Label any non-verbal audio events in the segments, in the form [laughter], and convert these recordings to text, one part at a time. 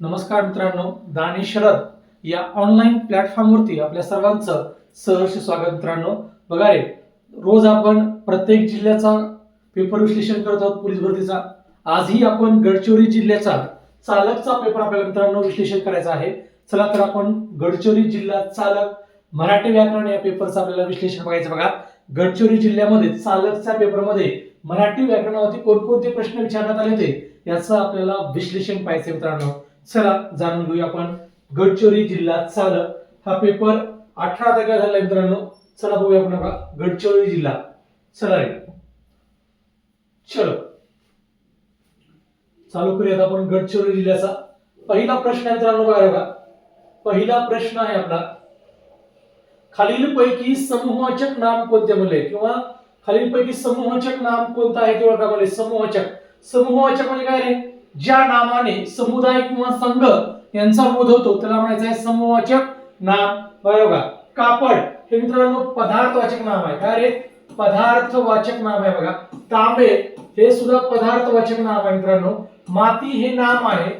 नमस्कार मित्रांनो दाने शरद या ऑनलाईन प्लॅटफॉर्मवरती आपल्या सर्वांचं सहर्ष स्वागत मित्रांनो. बघा रे रोज आपण प्रत्येक जिल्ह्याचा पेपर विश्लेषण करत आहोत पोलीस भरतीचा. आजही आपण गडचिरोली जिल्ह्याचा चालकचा पेपर आपल्याला मित्रांनो विश्लेषण करायचा आहे. चला तर आपण गडचिरोली जिल्हा चालक मराठी व्याकरण या पेपरचं आपल्याला विश्लेषण बघायचं बघा. गडचिरोली जिल्ह्यामध्ये चालकच्या पेपरमध्ये मराठी व्याकरणावरती कोणकोणते प्रश्न विचारण्यात आले होते याचं आपल्याला विश्लेषण पाहिजे मित्रांनो. चला जाणून घेऊया आपण. गडचिरोली जिल्हा चालक हा पेपर अठरा तारखेला झाला मित्रांनो. चला बघूया आपण बघा गडचिरोली जिल्हा. चला रे. चलो. चालू करूयात आपण गडचिरोली जिल्ह्याचा. पहिला प्रश्न आहे मित्रांनो बघा बघा पहिला प्रश्न आहे आपला. खालीलपैकी समूहवाचक नाम कोणते म्हणले किंवा खालीलपैकी समूहवाचक नाम कोणतं आहे ते ओळखा म्हणले समूहवाचक समूहवाचक म्हणजे काय रे? ज्या नामाने समुदाय किंवा संघ यांचा बोध होतो त्याला म्हणायचं आहे समूहवाचक नाम. बघा कापड हे मित्रांनो पदार्थवाचक नाम आहे. काय रे? पदार्थवाचक नाम आहे बघा. तांबे हे सुद्धा पदार्थवाचक नाम आहे मित्रांनो. माती हे नाम आहे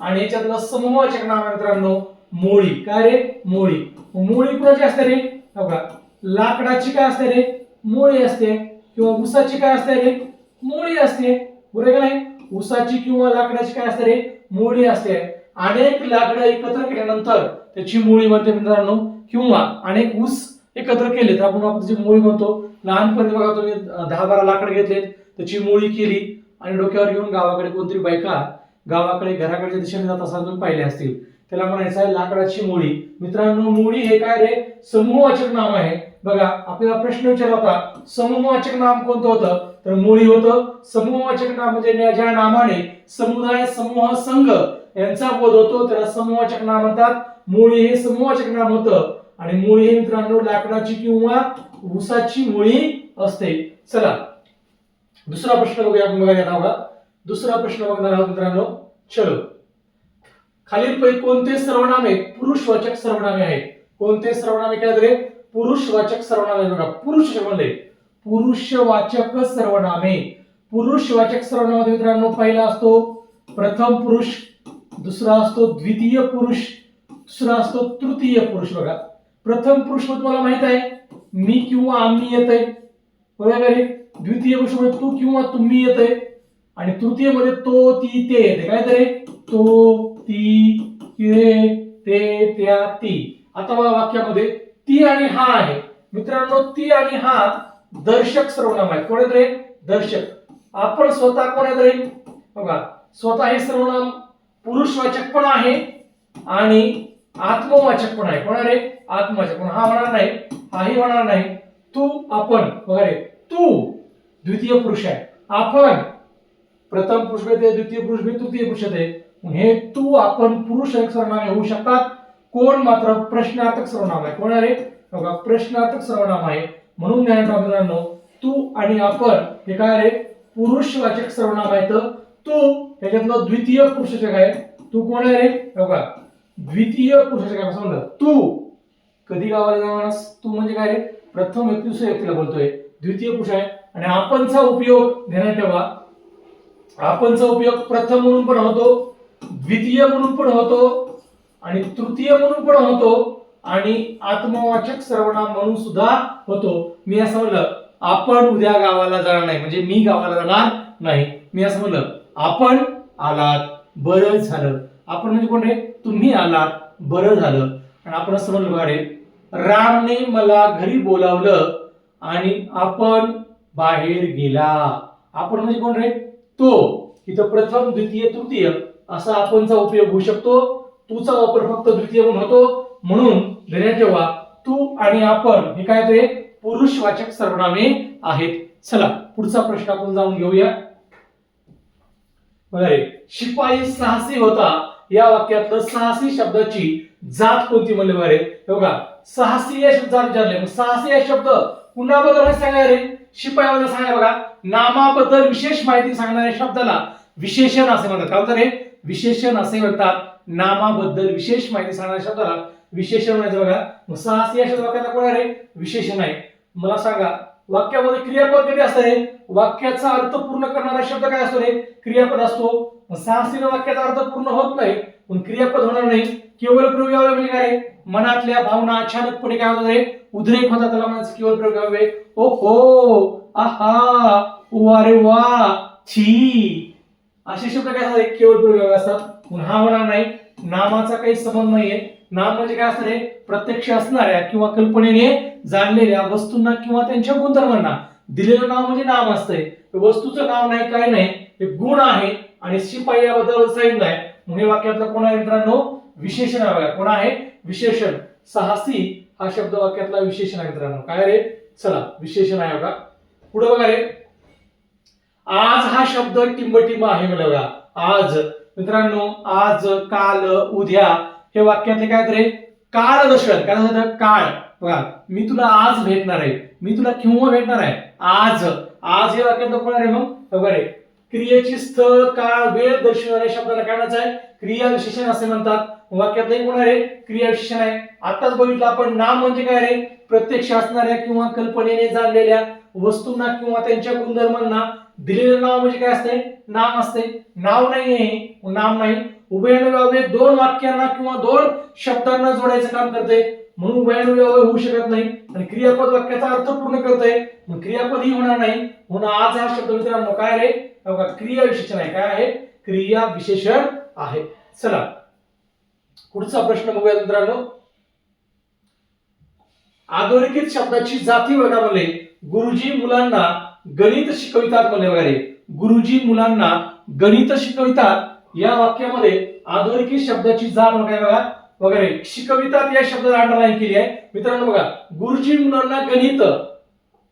आणि याच्यातलं समूहवाचक नाम आहे मित्रांनो मोळी. काय रे? मोळी. मोळी कुणाची असते रे? बघा. लाकडाची काय असते रे? मोळी असते. किंवा उसाची काय असते रे? मोळी असते. बरोबर का नाही? उसाची किंवा लाकडाची काय असते रे? मोळी असते. अनेक लाकडं एकत्र केल्यानंतर त्याची मुळी बनते मित्रांनो. किंवा अनेक ऊस एकत्र केले तर आपण आपण त्याची मोळी म्हणतो लहानपणी बघा तुम्ही दहा बारा लाकडं घेतले त्याची मोळी केली आणि डोक्यावर घेऊन गावाकडे कोणतरी बायका गावाकडे घराकडच्या दिशेने जात असताना तुम्ही पाहिले असतील. त्याला म्हणायचं आहे लाकडाची मुळी. मित्रांनो मुळी हे काय रे? समूहवाचक नाम आहे. बघा आपल्याला प्रश्न विचारला होता समूहवाचक नाम कोणतं होतं? तर मुळी होतं समूहवाचक नाम म्हणजे ज्या- ज्या नामाने समुदाय समूह संघ यांचा बोध होतो त्याला समूहवाचक नाम म्हणतात. मुळी हे समूहवाचक नाम होतं. आणि मुळी हे मित्रांनो लाकडाची किंवा ऊसाची मुळी असते. चला. दुसरा प्रश्न बघूया आपण बघा दुसरा प्रश्न बघणार आहोत मित्रांनो. चलो. खालीलपैकी कोणते सर्वनामे पुरुषवाचक सर्वनामे आहेत? कोणते सर्वनामे काय पुरुषवाचक सर्वनामे बघा. पुरुष म्हणले पुरुषवाचक सर्वनामे. पुरुषवाचक सर्वनामामध्ये मित्रांनो पहिला असतो प्रथम पुरुष दुसरा असतो द्वितीय पुरुष दुसरा असतो तृतीय पुरुष बघा. प्रथम पुरुष म्हणजे तुम्हाला माहीत आहे मी किंवा आम्ही येत आहे बरोबर द्वितीय पुरुष म्हणजे तू किंवा तुम्ही येत आहे आणि तृतीयमध्ये तो ती ते येते. काय तरी तो ती ते ते त्या ती. आता बघा वाक्यामध्ये ती आणि हा आहे. मित्रांनो ती आणि हा दर्शक सर्वनाम आहे कोण येत रे दर्शक. आपण स्वतः कोण येत रे बघा स्वतः हे सर्वनाम पुरुषवाचक पण आहे आणि आत्मवाचक पण आहे. कोण रे आत्मवाचक. पण हा होणार नाही. हाही होणार नाही. तू आपण. बघा रे. तू द्वितीय पुरुष आहे. आपण. प्रथम पुरुष ते द्वितीय पुरुष भेट तृतीय पुरुष येते हे तू आपण पुरुष सर्वनामे होऊ शकतात. कोण मात्र प्रश्नार्थक सर्वनाम आहे. कोण रे बघा प्रश्नार्थक सर्वनाम आहे. म्हणून ध्यानात मित्रांनो तू आणि आपण हे काय रे? पुरुषवाचक सर्वनाम आहे तर तू ह्याच्यातलं द्वितीय पुरुषवाचक आहे. तू कोण आहे रे? बघा द्वितीय पुरुषवाचक आहे म्हणलं. तू कधी गावाला जाणार तू म्हणजे काय रे? प्रथम व्यक्ती दुसऱ्या व्यक्तीला बोलतोय. द्वितीय पुरुष आहे. आणि आपणचा उपयोग ध्यानात ठेवा. आपणचा उपयोग प्रथम म्हणून पण होतो द्वितीय म्हणून पण होतो आणि तृतीय म्हणून पण होतो. आणि आत्मवाचक सर्वनाम म्हणून सुद्धा होतो. मी असं म्हणलं आपण उद्या गावाला जाणार नाही. म्हणजे मी गावाला जाणार नाही. मी असं म्हणलं आपण आलात बरं झालं. आपण म्हणजे कोण रे? तुम्ही आलात बरं झालं. आणि आपण असं म्हणलं बघा रे रामने मला घरी बोलावलं आणि आपण बाहेर गेला. आपण म्हणजे कोण रे? तो. इथं प्रथम द्वितीय तृतीय असा आपणचा उपयोग होऊ शकतो. तूचा वापर फक्त द्वितीय म्हणून होतो. म्हणून लक्षात ठेवा तू आणि आपण हे काय ते पुरुषवाचक सर्वनामे आहेत. चला पुढचा प्रश्न आपण जाऊन घेऊया. शिपाई साहसी होता. या वाक्यातलं साहसी शब्दाची जात कोणती म्हणले बरे बघा साहसी या शब्दात विचारले. मग साहसी हा शब्द कुणाबद्दल माहिती सांगा रे? शिपायाबद्दल सांगा बघा. नामाबद्दल विशेष माहिती सांगणाऱ्या शब्दाला विशेषण असे म्हणतात. काय म्हणतात रे? विशेषण असे म्हणतात. नामाबद्दल विशेष माहिती सांगणाऱ्या शब्दाला विशेषण म्हणायचं बघा. मग साहसी या शब्द वाक्याचा कोण आहे रे? विशेषण आहे. मला सांगा वाक्यामध्ये क्रियापद कधी असतं रे? वाक्याचा अर्थ पूर्ण करणारा शब्द काय असतो रे? क्रियापद असतो. साहसीनं वाक्याचा अर्थ पूर्ण होत नाही पण क्रियापद होणार नाही. केवळ प्रयोग अवयव म्हणजे काय मनातल्या भावना अचानकपणे काय होतात रे? उद्रेक होतात त्याला म्हणायचं केवळ प्रयोग यावे ओ हो आहा वा रे वा छी. असे शब्द काय असतात केवळ प्रयोग यावे असतात पुन्हा होणार नाही. नामाचा काही संबंध नाहीये. नाम म्हणजे काय असणार आहे? प्रत्यक्ष असणाऱ्या किंवा कल्पनेने जाणलेल्या वस्तूंना किंवा त्यांच्या गुणधर्मांना. दिलेलं नाव म्हणजे नाम असतंय. वस्तूचं नाव नाही काय नाही. हे गुण आहे आणि शिपाई याबद्दल सांगितलं आहे. म्हणून हे वाक्यातलं कोण आहे मित्रांनो? विशेषण आहे बघा. कोण आहे? विशेषण. साहसी हा शब्द वाक्यातला विशेषण आहे मित्रांनो. काय रे? चला विशेषण आहे बघा. पुढे बघा रे. आज हा शब्द टिंबटिंब आहे मला बघा. आज. मित्रांनो आज काल उद्या हे वाक्यातले काय तर रे दर्शन. काय होतं काळ. बघा मी तुला आज भेटणार आहे. मी तुला केव्हा भेटणार आहे? आज. आज हे वाक्यात कोणार आहे मग बघा रे क्रियेची स्थळ काळ वेळ दर्शवणाऱ्या शब्दाला काय म्हणायचं आहे? क्रिया विशेषण असे म्हणतात. वाक्यातलं कोण आहे क्रिया विशेषण आहे. आताच बघितलं आपण नाम म्हणजे काय रे? प्रत्यक्ष असणाऱ्या किंवा कल्पनेने जाणलेल्या वस्तूंना किंवा त्यांच्या गुणधर्मांना दिलेलं नाव म्हणजे काय असते नाम असते नाव नाही आहे नाम नाही. उभयानुव्यावे दोन वाक्यांना किंवा दोन शब्दांना जोडायचं काम करते म्हणून उभयानुव्यावे होऊ शकत नाही. आणि क्रियापद वाक्याचा अर्थ पूर्ण करते मग क्रियापद ही होणार नाही. म्हणून आज हा शब्द मित्रांनो काय आहे? क्रिया विशेषण आहे. काय आहे? क्रिया विशेषण आहे. चला. पुढचा प्रश्न बघूया मित्रांनो. अधोरेखित शब्दाची जाती बघा गुरुजी मुलांना गणित शिकवितात म्हणले वगैरे. गुरुजी मुलांना गणित शिकवितात. या वाक्यामध्ये अधोरेखित शब्दाची जाण वगैरे बघा. वगैरे शिकवितात या शब्दाला अंडरलाईन केली आहे. मित्रांनो बघा गुरुजी मुलांना गणित.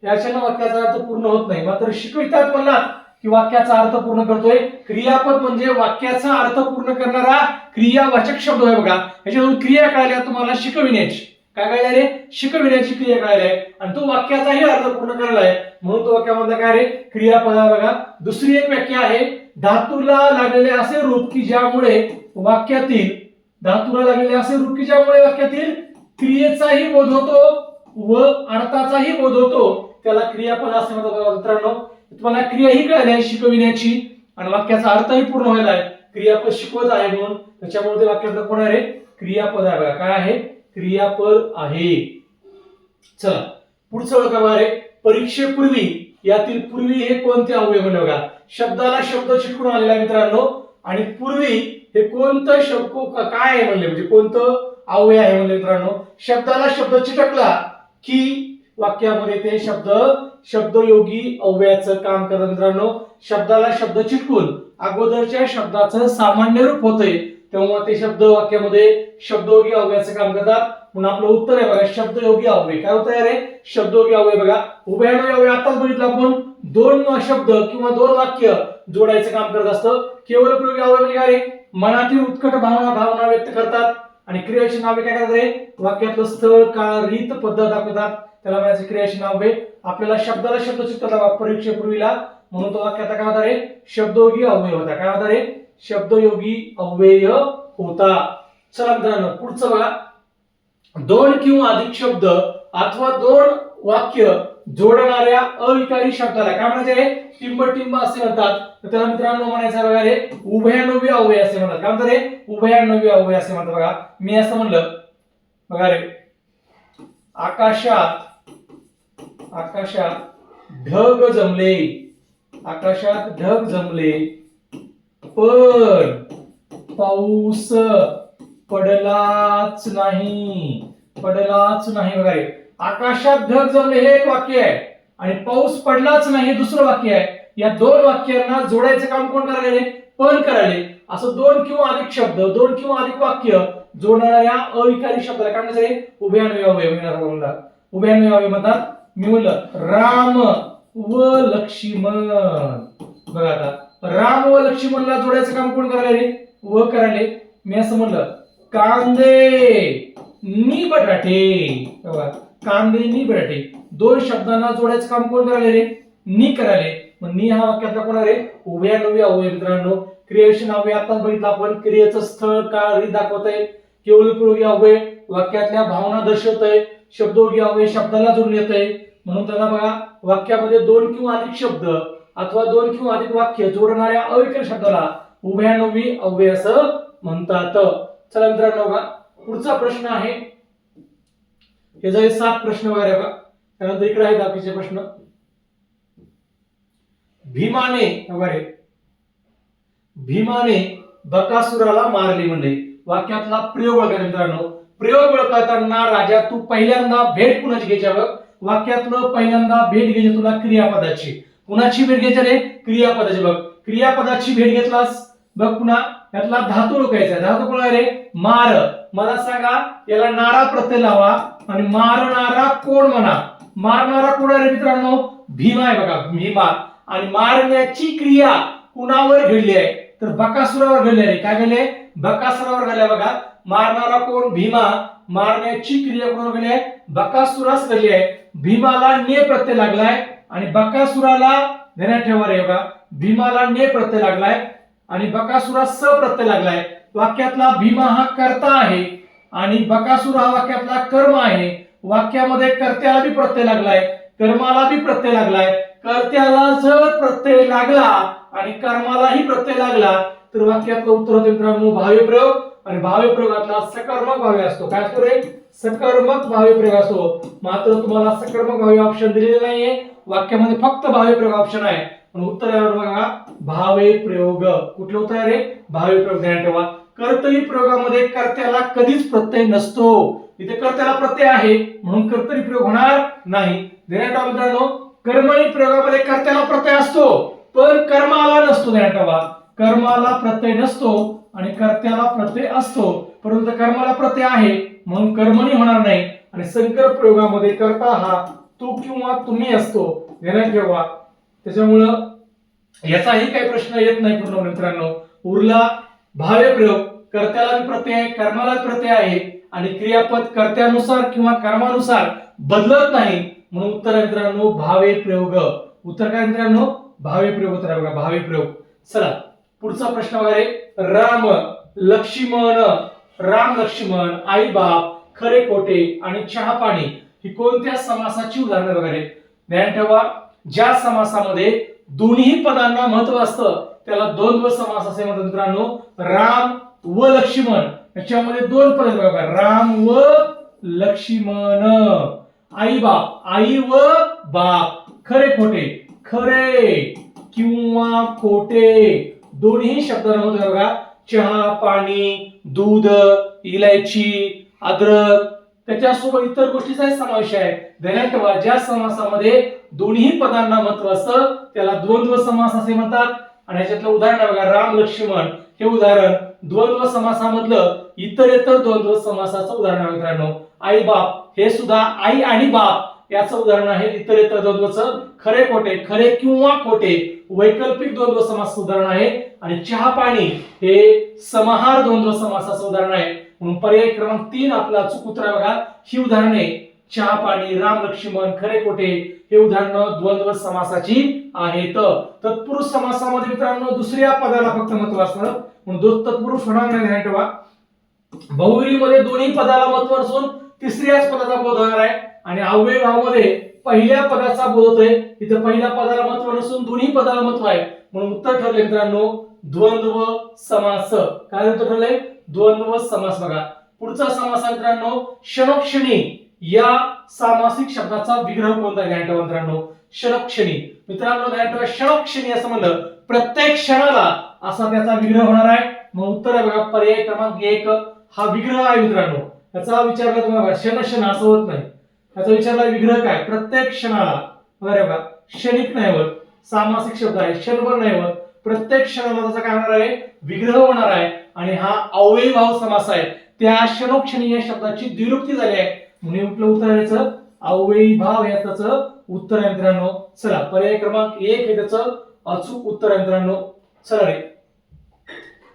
याच्यानं वाक्याचा अर्थ पूर्ण होत नाही. मात्र शिकवितात म्हणलात की वाक्याचा अर्थ पूर्ण करतोय. क्रियापद म्हणजे वाक्याचा अर्थ पूर्ण करणारा क्रियावाचक शब्द आहे बघा. याच्यातून क्रिया कळल्या तुम्हाला शिकविण्याची. काय कळलं रे शिकविण्याची क्रिया कळाली आहे आणि तो वाक्याचाही अर्थ पूर्ण करायला आहे म्हणून तो वाक्यामधला काय रे? क्रियापदा बघा. दुसरी एक व्याख्या आहे धातूला लागलेले असे रूप की ज्यामुळे वाक्यातील धातूला लागलेले असे रूप की ज्यामुळे वाक्यातील क्रियेचाही बोध होतो व अर्थाचाही बोध होतो त्याला क्रियापद असे म्हणतात मित्रांनो. तुम्हाला क्रिया ही कळली आहे शिकविण्याची. आणि वाक्याचा अर्थही पूर्ण व्हायला आहे. क्रियापद शिकवत आहे म्हणून. त्याच्यामुळे ते वाक्यातलं कोण आहे रे? क्रियापद आहे बघा. काय आहे? क्रियापद आहे. चला पुढचं बघा आहे. रे परीक्षेपूर्वी यातील पूर्वी हे कोणते अवयव म्हणजे बघा? शब्दाला शब्द चिटकून आलेला आहे मित्रांनो. आणि पूर्वी हे कोणतं शब्द काय आहे म्हणले? म्हणजे कोणतं अवयव आहे म्हणले मित्रांनो? शब्दाला शब्द चिटकला की वाक्यामध्ये ते शब्द शब्दयोगी अवयाचं काम करत मित्रांनो. शब्दाला शब्द चिटकून अगोदरच्या शब्दाचं सामान्य रूप होतंय. तेव्हा ते शब्द वाक्यामध्ये शब्दयोगी अव्ययाचं काम करतात. म्हणून आपलं उत्तर आहे बघा शब्दयोगी अव्यय काय होत आहे शब्दयोगी अव्यय बघा. उभयानुय अव्यय आताच बघितलं आपण. दोन शब्द किंवा दोन वाक्य जोडायचं काम करत असतं. केवळ प्रयोगी अव्यय म्हणजे काय रे? मनातील उत्कट भावना भावना व्यक्त करतात. आणि क्रियाची नावे काय करतात वाक्यातलं स्थळ काळ रीत पद्धत दाखवतात. त्याला म्हणायचं क्रियाची नावे. आपल्याला शब्दाला शब्द चित्ताला परीक्षेपूर्वीला म्हणून तो वाक्याचा काय होता रे? शब्दयोगी अव्यय होता. काय होता रे? शब्दयोगी अव्यय होता. चला मित्रांनो पुढचं बघा. दोन किंवा अधिक शब्द अथवा दोन वाक्य जोडणाऱ्या अविकारी शब्दाला. काय म्हणायचे टिंब टिंब असे म्हणतात. तर त्याला मित्रांनो म्हणायचं बघा रे उभयानवी अव्यय असे म्हणतात. काय म्हणतात रे उभयानवी अव्यय असे म्हणतात बघा. मी असं म्हणलं बघा रे. आकाशात आकाशात ढग जमले. आकाशात ढग जमले. पण पाऊस पडलाच नाही. पडलाच नाही वगैरे आकाशात ढग जमले हे एक वाक्य आहे. आणि पाऊस पडलाच नाही हे दुसरं वाक्य आहे. या दोन वाक्यांना जोडायचं काम कोण करायले पण करायले असं दोन किंवा अधिक शब्द दोन किंवा अधिक वाक्य जोडणाऱ्या अविकारी शब्दाला काय म्हणायचं उभयान्वय अवयव म्हणतात मी म्हणलं राम व लक्ष्मण. बघा आता. राम व लक्ष्मणला जोडायचं काम कोण करायला रे व करायले मी असं म्हणलं कांदे नी बटाटे. कांदे नी बटाटे. दोन शब्दांना जोडायचं काम कोण करायला रे नी करायले मग नी हा वाक्यातला कोण आहे? उभ्या नव्या अवयव मित्रांनो क्रियेशन अवयव आताच बघितलं आपण. क्रियेचं स्थळ काळ रीत दाखवत आहे केवळ अवय वाक्यातल्या भावना दर्शवत आहे शब्दोगी अवय शब्दाला जोडून येत आहे म्हणून त्याला बघा वाक्यामध्ये दोन किंवा अधिक शब्द अथवा दोन किंवा अधिक वाक्य जोडणाऱ्या अविकल शब्दाला उभयानोवी अव्यय असं म्हणतात. चला मित्रांनो बघा पुढचा प्रश्न आहे. हे जे सात प्रश्न वगैरे बघा त्यानंतर इकडे आहेत बाकीचे प्रश्न. भीमाने वगैरे भीमाने बकासुराला मारले म्हणजे वाक्यातला प्रयोग वगैरे मित्रांनो. प्रयोग ओळखताना राजा तू पहिल्यांदा भेट कुणाची घ्यायच्या बघ? वाक्यातलं पहिल्यांदा भेट घ्यायची तुला क्रियापदाची. कुणाची भेट घ्यायची रे? क्रियापदाची. बघ क्रियापदाची भेट घेतलास बघ पुन्हा यातला धातू ओळखायचा धातू कोणा रे? मार. मला सांगा याला नारा प्रत्यय लावा आणि मारणारा कोण म्हणा? मारणारा कोण आहे रे मित्रांनो? भीमा आहे बघा भीमा. आणि मारण्याची क्रिया कुणावर घडली आहे? तर बकासुरावर घडली आहे काय घडले बकासुरावर घडल्या बघा. मारणारा कोण? भीमा. मारण्याची क्रिया कोणावर घडली आहे? बकासुरास घडली आहे. भीमाला ने प्रत्यय लागलाय. आणि बकासुराला ध्यानात ठेवा रे बघा भीमाला ने प्रत्यय लागलाय आणि बकासुरा स प्रत्यय लागलाय. वाक्यातला भीमा हा कर्ता आहे आणि बकासुर हा वाक्यातला कर्म आहे. वाक्यामध्ये कर्त्याला बी प्रत्यय लागलाय कर्माला बी प्रत्यय लागलाय. कर्त्याला जर प्रत्यय लागला आणि कर्मालाही प्रत्यय लागला तर वाक्यातलं उत्तर होते मित्रांनो भावी प्रयोग आणि भावी प्रयोगातला सकर्मक भावी असतो. काय असतो रे? सकर्मक भावी प्रयोग असतो. मात्र तुम्हाला सकर्मक भावी ऑप्शन दिलेले नाहीये. वाक्यामध्ये फक्त भावे प्रयोग ऑप्शन आहे. पण उत्तर यावर बघा भावे प्रयोग. कुठलं उत्तर आहे रे? भावे प्रयोग ध्यान ठेवा. कर्तरी प्रयोगामध्ये कर्त्याला कधीच प्रत्यय नसतो. इथे कर्त्याला प्रत्यय आहे म्हणून कर्तरी प्रयोग होणार नाही. ध्यान ठेवा मित्रांनो. कर्मणी प्रयोगामध्ये कर्त्याला प्रत्यय असतो पण कर्माला नसतो ध्यान ठेवा. कर्माला प्रत्यय नसतो आणि कर्त्याला प्रत्यय असतो. परंतु कर्माला प्रत्यय आहे म्हणून कर्मणी होणार नाही. आणि संकर प्रयोगामध्ये कर्ता हा तू किंवा तुम्ही असतो ध्यानात ठेवा त्याच्यामुळं याचाही काही प्रश्न येत नाही पूर्ण मित्रांनो. उरला भाव्य प्रयोग. कर्त्याला प्रत्यय कर्माला प्रत्यय आहे. आणि क्रियापद कर्त्यानुसार किंवा कर्मानुसार बदलत नाही. म्हणून उत्तर आहे मित्रांनो भावे प्रयोग. उत्तर काय मित्रांनो? भावे प्रयोग उत्तर आहे बघा भावे प्रयोग. चला पुढचा प्रश्न वगैरे. राम लक्ष्मण. राम लक्ष्मण आई बाप खरे खोटे आणि चहा पाणी ही कोणत्या समासाची उदाहरणं वगैरे? ध्यान ठेवा ज्या समासामध्ये दोन्ही पदांना महत्त्व असतं त्याला द्वंद्व समास असे म्हणतात मित्रांनो. राम व लक्ष्मण. याच्यामध्ये दोन पद बघा राम व लक्ष्मण. आई बाप. आई व बाप. खरे खोटे. खरे किंवा खोटे. दोन्ही शब्दांमध्ये बघा. चहा पाणी दूध इलायची अद्रक त्याच्यासोबत इतर गोष्टीचाही समावेश आहे. ध्यानात ठेवा. ज्या समासामध्ये दोन्ही पदांना महत्त्व असतं त्याला द्वंद्व समास असे म्हणतात. आणि याच्यातलं उदाहरण बघा राम लक्ष्मण. हे उदाहरण द्वंद्व समासामधलं इतर इतर द्वंद्व समासाचं उदाहरण आहे मित्रांनो. आई बाप हे सुद्धा आई आणि बाप याचं उदाहरण आहे इतर इतर द्वंद्वचं. खरे खोटे खरे किंवा खोटे वैकल्पिक द्वंद्व समास उदाहरण आहे. आणि चहा पाणी हे समाहार द्वंद्व समासाचं उदाहरण आहे. म्हणून पर्याय क्रमांक तीन आपला अचूक उत्तर बघा. ही उदाहरणे चहा पाणी राम लक्ष्मण खरे खोटे हे उदाहरणं द्वंद्व समासाची आहेत. तत्पुरुष समासामध्ये मित्रांनो दुसऱ्या पदाला फक्त महत्त्व असणार. म्हणून तत्पुरुष होणार नाही ध्यान ठेवा. बहुवीमध्ये दोन्ही पदाला महत्त्व असून तिसऱ्याच पदाचा बोध होणार आहे. आणि अव्यय भावामध्ये पहिल्या पदाचा बोध होतोय. इथं पहिल्या पदाला महत्त्व नसून दोन्ही पदाला महत्त्व आहे. म्हणून उत्तर ठरले मित्रांनो द्वंद्व समास. काय उत्तर ठरलंय? द्वंद्व समास. बघा पुढचा समास मित्रांनो क्षणक्षणी. या सामासिक शब्दाचा विग्रह कोणता आहे? मित्रांनो क्षणक्षणी. मित्रांनो ध्यान क्षणक्षणी असं म्हणलं. प्रत्येक क्षणाला असा त्याचा विग्रह होणार आहे. मग उत्तर आहे बघा पर्याय क्रमांक एक. हा विग्रह आहे मित्रांनो. याचा विचार तुम्हाला क्षण क्षण असं होत नाही. त्याचा विचारला विग्रह काय? प्रत्येक क्षणाला. बघा बघा क्षणिक नाही होत. सामासिक शब्द आहे. क्षणभर नाही होत. प्रत्येक क्षणाला त्याचा काय होणार आहे? विग्रह होणार आहे. आणि हा अव्ययभाव समास आहे. त्या क्षणोक्षणी या शब्दाची द्विरुक्ती झाली आहे. म्हणून कुठलं उत्तर आहे याचं? अव्ययीभाव या त्याचं उत्तर आहे मित्रांनो. चला पर्याय क्रमांक एक हे त्याचं अचूक उत्तर आहे मित्रांनो. चला रे.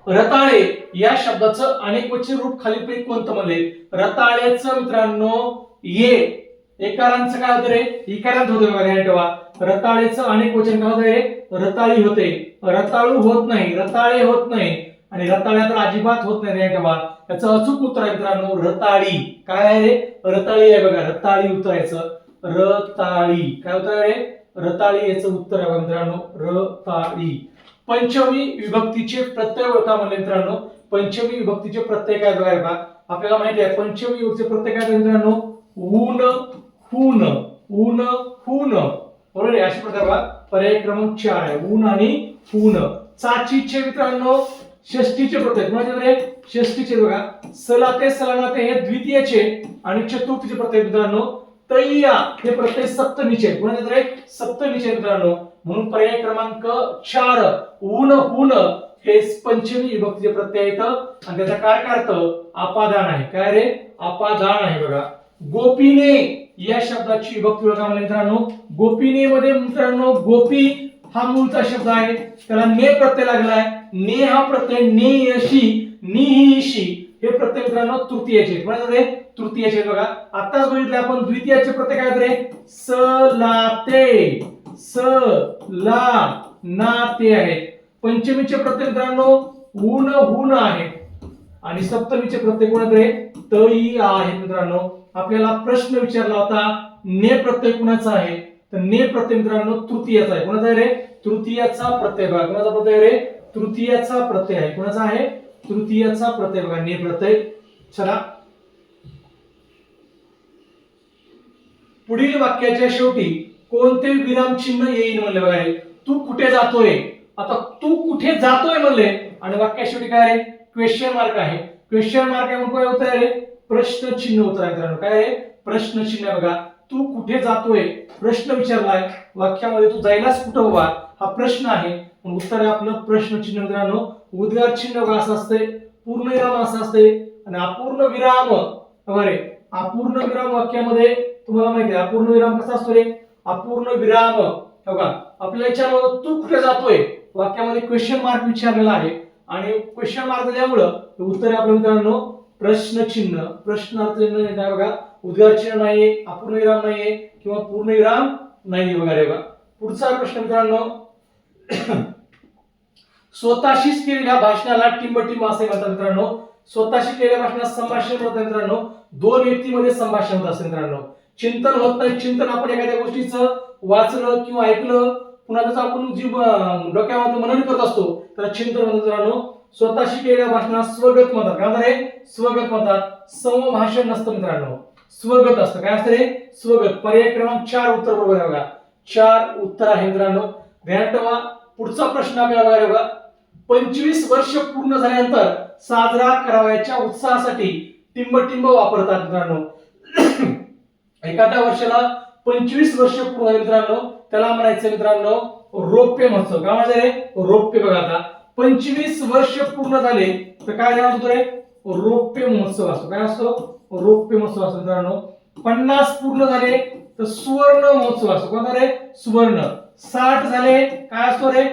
रताळे या शब्दाचं अनेक वचन रूप खालीपैकी कोणतं म्हणले? रताळ्याचं मित्रांनो ये. एकारांचं काय होतं रे? इकारांत होतं बघा ठेवा. रताळेचं अनेक वचन काय होतं रताळी होते. रताळू होत नाही रताळे होत नाही. आणि रताळ्या तर अजिबात होत नाही ध्यान ठेवा याचं अचूक उत्तर आहे मित्रांनो रताळी. काय आहे रताळी आहे बघा रताळी उत्तर याचं. रताळी. काय उत्तर आहे रताळी याचं उत्तर आहे मित्रांनो रताळी. पंचमी विभक्तीचे प्रत्यय ओळखा म्हणजे मित्रांनो. पंचमी विभक्तीचे प्रत्यय काय बघा आपल्याला माहिती आहे पंचमी विभक्तीचे प्रत्यय काय मित्रांनो ऊन हुन ऊन हुन बरोबर आहे अशा प्रकारे बघा पर्याय क्रमांक चार आहे. ऊन आणि हुन चाचीचे मित्रांनो षष्टीचे प्रत्येक म्हणजे षष्टीचे बघा. सलाते सलानाते हे द्वितीयचे आणि चतुर्थीचे प्रत्यय मित्रांनो. तैया हे प्रत्यय सप्तमीचे आहेत. कोणाचे सप्तमीचे मित्रांनो. म्हणून पर्याय क्रमांक चार ऊन ऊन हे पंचमी विभक्तीचे प्रत्यय येतं आणि त्याचा काय अर्थ अपादान आहे. काय रे? अपादान आहे बघा. गोपीने या शब्दाची विभक्ती ओळखा मित्रांनो गोपीने मध्ये मित्रांनो गोपी हा मूळचा शब्द आहे. त्याला ने प्रत्यय लागलाय ने हा प्रत्यय ने यशी निहिशी हे प्रत्यय मित्रांनो तृतीयाचे आहेत. तृतीयाचे बघा. आताच बघितले आपण द्वितीयाचे प्रत्यय काय होते रे? स ला ते. स ला ना ते आहेत पंचमीचे प्रत्यय मित्रांनो ऊन हुन आहेत आणि सप्तमीचे प्रत्यय कोण रे? तई आहेत मित्रांनो. आपल्याला प्रश्न विचारला होता ने प्रत्यय कुणाचा आहे? तर ने प्रत्यय मित्रांनो तृतीयाचा आहे. कुणाचा आहे रे? तृतीयाचा प्रत्यय बघा. कुणाचा प्रत्यय रे? तृतीयाचा प्रत्यय आहे. कुणाचा आहे? तृतीयाचा प्रत्यय बघा. ने प्रत्यय. चला. पुढील वाक्याच्या शेवटी कोणते विराम चिन्ह येईल म्हणले बघा तू कुठे जातोय? आता तू कुठे जातोय म्हणले? आणि वाक्या शेवटी काय रे क्वेश्चन मार्क आहे. क्वेश्चन मार्क आहे म्हणून काय होत आहे रे? प्रश्न चिन्ह होतं मित्रांनो काय आहे? प्रश्न चिन्ह आहे बघा. तू कुठे जातोय? प्रश्न विचारलाय. वाक्यामध्ये तू जायलाच कुठं हवा हा प्रश्न आहे. मग उत्तर आहे आपलं प्रश्न चिन्ह मित्रांनो. उद्गार चिन्ह बघा असं असते पूर्णविराम असं असते आणि अपूर्ण विराम बरे रे. अपूर्ण विराम वाक्यामध्ये तुम्हाला माहिती आहे. अपूर्ण विराम कसा असतो रे? अपूर्ण विराम. बघा. आपल्याला विचारलं तू कुठे जातोय? वाक्यामध्ये क्वेश्चन मार्क विचारलेला आहे. आणि क्वेश्चन मार्क दिल्यामुळं उत्तर आहे आपल्या मित्रांनो. प्रश्न चिन्ह प्रश्नार्थ चिन्ह काय बघा उद्गार चिन्ह नाहीये अपूर्ण विराम नाहीये किंवा पूर्ण विराम नाहीये बघा रे बघा पुढचा प्रश्न मित्रांनो [clears throat] स्वतःशीच केलेल्या भाषणाला टिंबटिंब असे म्हणतात मित्रांनो. स्वतःशी केलेल्या भाषणात संभाषण होतं मित्रांनो. दोन व्यक्तीमध्ये संभाषण होत असते मित्रांनो. चिंतन होत नाही. चिंतन आपण एखाद्या गोष्टीचं वाचलं किंवा ऐकलं पुन्हा त्याचं आपण जी डोक्यामध्ये मनन करत असतो त्याला चिंतन म्हणतात मित्रांनो. स्वतःशी केलेल्या भाषणात स्वगत म्हणतात काय म्हणतात रे? स्वगत म्हणतात समभाषण नसतं मित्रांनो. स्वगत असतं. काय असतं रे? स्वगत. पर्याय क्रमांक चार उत्तर बरोबर आहे बघा. चार उत्तर आहे मित्रांनो. ध्यानात ठेवा पुढचा प्रश्न आपल्याला बघायला बघा पंचवीस वर्ष पूर्ण झाल्यानंतर साजरा करावयाच्या उत्साहासाठी टिंबटिंब वापरतात मित्रांनो. [clears throat] एखाद्या वर्षाला पंचवीस वर्ष पूर्ण झाले मित्रांनो. त्याला म्हणायचं मित्रांनो रौप्य महोत्सव काय म्हणायचं रे? रौप्य बघा आता. पंचवीस वर्ष पूर्ण झाले तर काय देणार होतो रे? रौप्य महोत्सव असतो. काय असतो? रौप्य महोत्सव असतो मित्रांनो. पन्नास पूर्ण झाले तर सुवर्ण महोत्सव असतो. कोणता रे? सुवर्ण. साठ झाले काय असतो रे?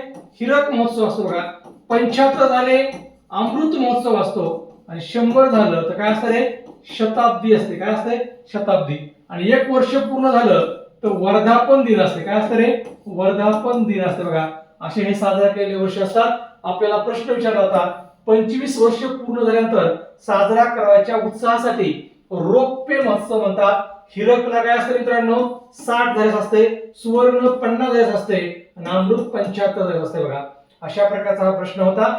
हिरक महोत्सव असतो बघा. पंच्याहत्तर झाले अमृत महोत्सव असतो. आणि शंभर झालं तर काय असतं रे? शताब्दी असते. काय असते? शताब्दी. आणि एक वर्ष पूर्ण झालं तर वर्धापन दिन असते. काय असतं रे? वर्धापन दिन असते बघा. असे हे साजरा केलेले वर्ष असतात. आपल्याला प्रश्न विचारला होता पंचवीस वर्ष पूर्ण झाल्यानंतर साजरा करायच्या उत्साहासाठी रौप्य महोत्सव म्हणतात. हिरकला काय असते मित्रांनो? साठ झालेच असते सुवर्ण पन्नास झालेच असते आणि अमृत पंच्याहत्तर झालेच असते बघा. अशा प्रकारचा हा प्रश्न होता.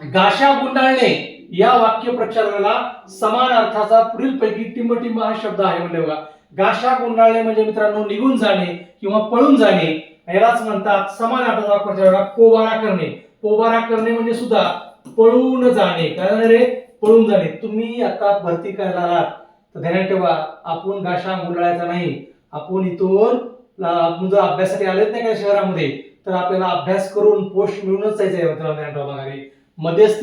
गाशा गुंडाळणे या वाक्य प्रचाराला समान अर्थाचा पुढील पैकी टिंबटिंब हा शब्द आहे म्हणले बघा. गाशा गुंडाळणे म्हणजे मित्रांनो निघून जाणे किंवा पळून जाणे. यालाच म्हणतात समान अर्थाचा प्रचार प्रचाराला करणे. पोबारा करणे म्हणजे सुद्धा पळून जाणे. कारण रे? पळून जाणे. तुम्ही आता भरती करायला आलात. तर ध्यानात ठेवा आपण गाशा गुंडाळायचा नाही. आपण इथून आपण म्हणजे जर अभ्यासासाठी आलेत नाही का शहरामध्ये? तर आपल्याला अभ्यास करून पोस्ट मिळूनच जायचं मध्येच मित्रांनो ध्यानात ठेवा बघा.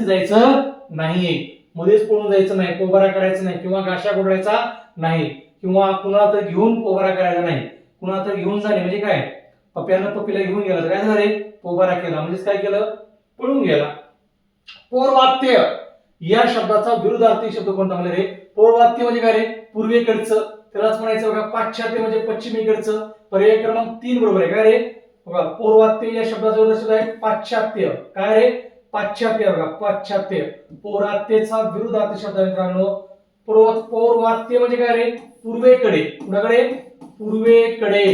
जायचं नाहीये मध्येच पळून जायचं नाही. पोबारा करायचं नाही. किंवा गाशा गुंडाळायचा नाही. किंवा कुणाला तर घेऊन पोबारा करायचा नाही. कुणाला तर घेऊन जाणे म्हणजे काय? पप्यानं पप्पीला घेऊन गेला तर काय झालं रे? पोबारा केला. म्हणजेच काय केलं? पळून गेला. पौर्वात्य. या शब्दाचा विरुद्धार्थी शब्द कोणता म्हणजे रे? पौर्वात्य म्हणजे काय रे? पूर्वेकडचं. त्यालाच म्हणायचं बघा पाश्चात्य म्हणजे पश्चिमेकडचं. पर्याय क्रमांक तीन बरोबर आहे. काय रे? बघा पौर्वात्य या शब्दाचा विरुद्ध शब्द आहे पाश्चात्य. काय रे? पाश्चात्य बघा पाश्चात्य. पौरात्यचा विरुद्धार्थी शब्द आहे मित्रांनो. पौर्वात्य म्हणजे काय रे? पूर्वेकडे. कुणाकडे? पूर्वेकडे.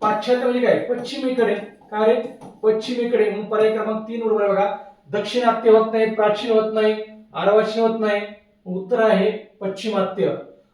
पाश्चात्य म्हणजे काय? पश्चिमेकडे. काय? रे पश्चिमेकडे. म्हणून पर्याय क्रमांक तीन बरोबर बघा. दक्षिणात्य होत नाही प्राचीन होत नाही अर्वाचीन होत नाही. उत्तर आहे पश्चिमात्य.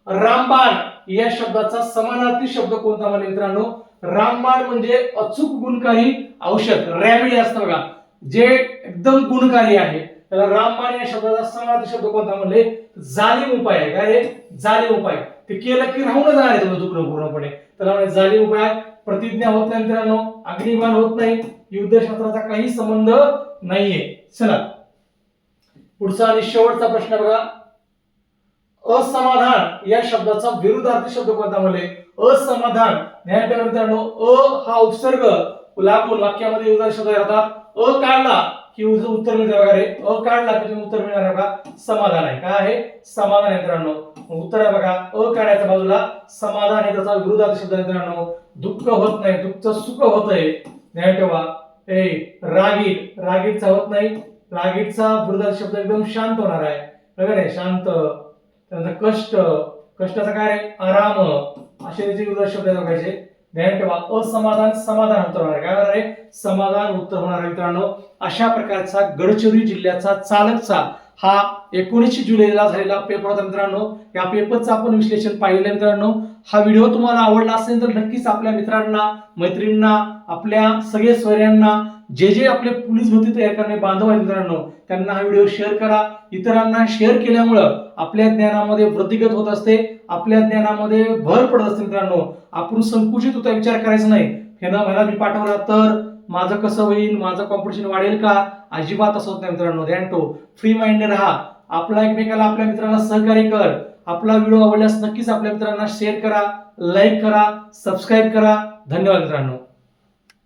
रामबाण या शब्दाचा समानार्थी शब्द कोणता मला मित्रांनो? रामबाण म्हणजे अचूक गुणकारी औषध रॅमिडी असतं बघा. जे एकदम गुणकारी आहे त्याला रामबाण या शब्दाचा समानार्थी शब्द कोणता म्हणले जालिम उपाय आहे. काय रे? जालिम उपाय. ते केलं की राहून जाणार आहे तुमचं दुखणं पूर्णपणे. त्याला म्हणजे जालिम उपाय प्रतिज्ञा होत नाही मित्रांनो अग्निबाण होत नाही युद्धशास्त्राचा काही संबंध नाहीये. चला. पुढचा आणि शेवटचा प्रश्न बघा. असमाधान या शब्दाचा विरुद्धार्थी शब्द कोणता म्हणजे असमाधान. ध्यान मित्रांनो अ हा उपसर्ग लागून वाक्यामध्ये युद्ध शब्द येतात अ काढला की उत्तर मिळणार बघा रे. अ काढला की तुम्ही उत्तर मिळणार बघा. समाधान आहे. काय आहे? समाधान मित्रांनो. उत्तर आहे बघा. अ काढायच्या बाजूला समाधान आहे त्याचा विरुद्धार्थी शब्द मित्रांनो. दुःख होत नाही दुःख सुख होत आहे ध्यान ठेवा. ए रागीट रागीटचा होत नाही. रागीटचा विरुद्धार्थी शब्द एकदम शांत होणार आहे. बरोबर आहे शांत. त्यानंतर कष्ट. कष्टाचा काय आराम. असे त्याचे विरुद्ध शब्द पाहिजे ध्यान ठेवा. असमाधान समाधान उत्तर होणार आहे. काय होणार आहे? समाधान उत्तर होणार आहे मित्रांनो. अशा प्रकारचा गडचिरोली जिल्ह्याचा चालकचा हा एकोणीसशे जुलैला झालेला पेपर होता मित्रांनो. या पेपरचं आपण विश्लेषण पाहिलं मित्रांनो. हा व्हिडिओ तुम्हाला आवडला असेल तर नक्कीच आपल्या मित्रांना मैत्रिणींना आपल्या सगळे स्वर्यांना जे जे आपले पोलीस भरती तयार करणे बांधव आहेत मित्रांनो त्यांना हा व्हिडिओ शेअर करा. इतरांना शेअर केल्यामुळं आपल्या ज्ञानामध्ये वृद्धिगत होत असते आपल्या ज्ञानामध्ये भर पडत असते मित्रांनो. आपण संकुचित होता विचार करायचा नाही. हे ना मला मी पाठवला तर माझं कसं होईल माझं कॉम्पिटिशन वाढेल का? अजिबात असं होत नाही मित्रांनो. रॅन्टो फ्री माइंड राहा. आपला एकमेकाला आपल्या मित्रांना सहकार्य कर. आपला व्हिडिओ आवडल्यास नक्कीच आपल्या मित्रांना शेअर करा लाईक करा सबस्क्राईब करा. धन्यवाद मित्रांनो.